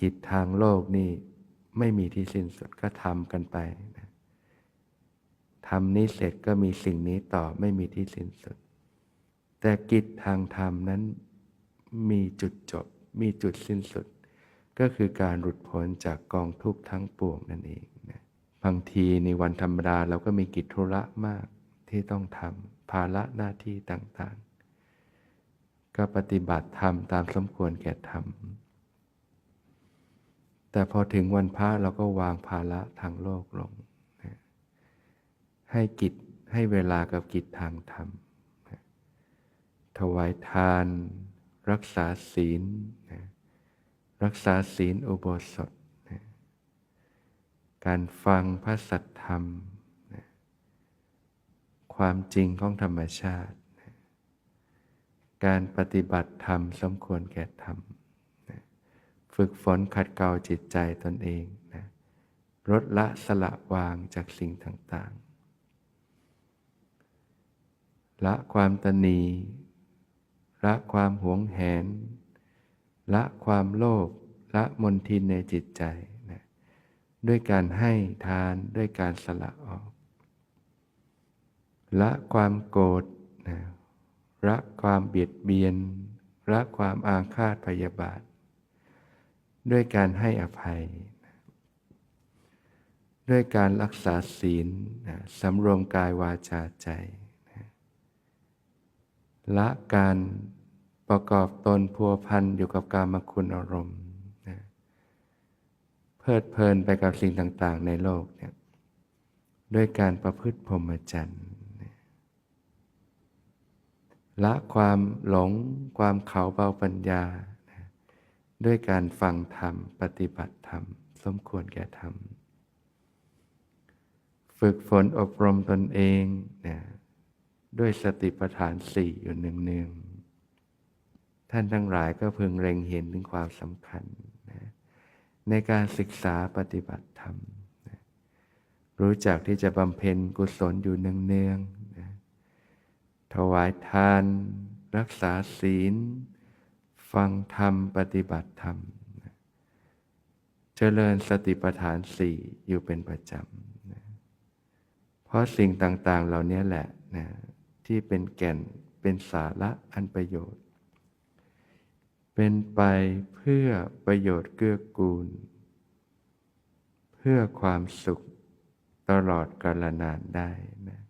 กิจทางโลกนี่ไม่มีที่สิ้นสุดก็ทำกันไปนะทำนี้เสร็จก็มีสิ่งนี้ต่อไม่มีที่สิ้นสุด แต่กิจทางธรรมนั้นมีจุดจบ มีจุดสิ้นสุด ก็คือการหลุดพ้นจากกองทุกข์ทั้งปวงนั่นเองนะบางทีในวันธรรมดาเราก็มีกิจธุระมากที่ต้องทำภาระหน้าที่ต่างๆ ก็ปฏิบัติธรรมตามสมควรแก่ธรรม แต่พอถึงวันพระเราก็วางภาระทางโลกลง ให้กิจให้เวลากับกิจทางธรรม ถวายทาน รักษาศีล รักษาศีลอุโบสถ การฟังพระสัทธรรม ความจริงของธรรมชาติ การปฏิบัติธรรมสมควรแก่ธรรม ฝึกฝนขัดเกลาจิตใจตนเองนะลดละสละวางจากสิ่งต่างๆ ละความตนีละความหวงแหน ละความโลภละมนทินในจิตใจนะด้วยการให้ทานด้วยการสละออก ละความโกรธนะละความเบียดเบียนละความอาฆาตพยาบาท ด้วยการให้อภัย ด้วยการรักษาศีลสำรวมกายวาจาใจ ละการประกอบตนพัวพันอยู่กับการมคุณอารมณ์ เพลิดเพลินไปกับสิ่งต่าง ๆ ในโลกเนี่ยด้วยการประพฤติพรหมจรรย์ละความหลงความเขาเบาปัญญา ด้วยการฟังธรรม ปฏิบัติธรรม สมควรแก่ธรรม ฝึกฝนอบรมตนเองนะด้วยสติปัฏฐานสี่อยู่เนืองๆท่านทั้งหลายก็พึงเล็งเห็นถึงความสำคัญนะในการศึกษาปฏิบัติธรรมนะรู้จักที่จะบำเพ็ญกุศลอยู่เนืองๆนะถวายทาน รักษาศีล ฟังธรรมปฏิบัติธรรม เจริญสติปัฏฐานสี่อยู่เป็นประจำ เพราะสิ่งต่างๆเหล่านี้แหละนะที่เป็นแก่นเป็นสาระอันประโยชน์ เป็นไปเพื่อประโยชน์เกื้อกูล เพื่อความสุขตลอดกาลนานได้นะ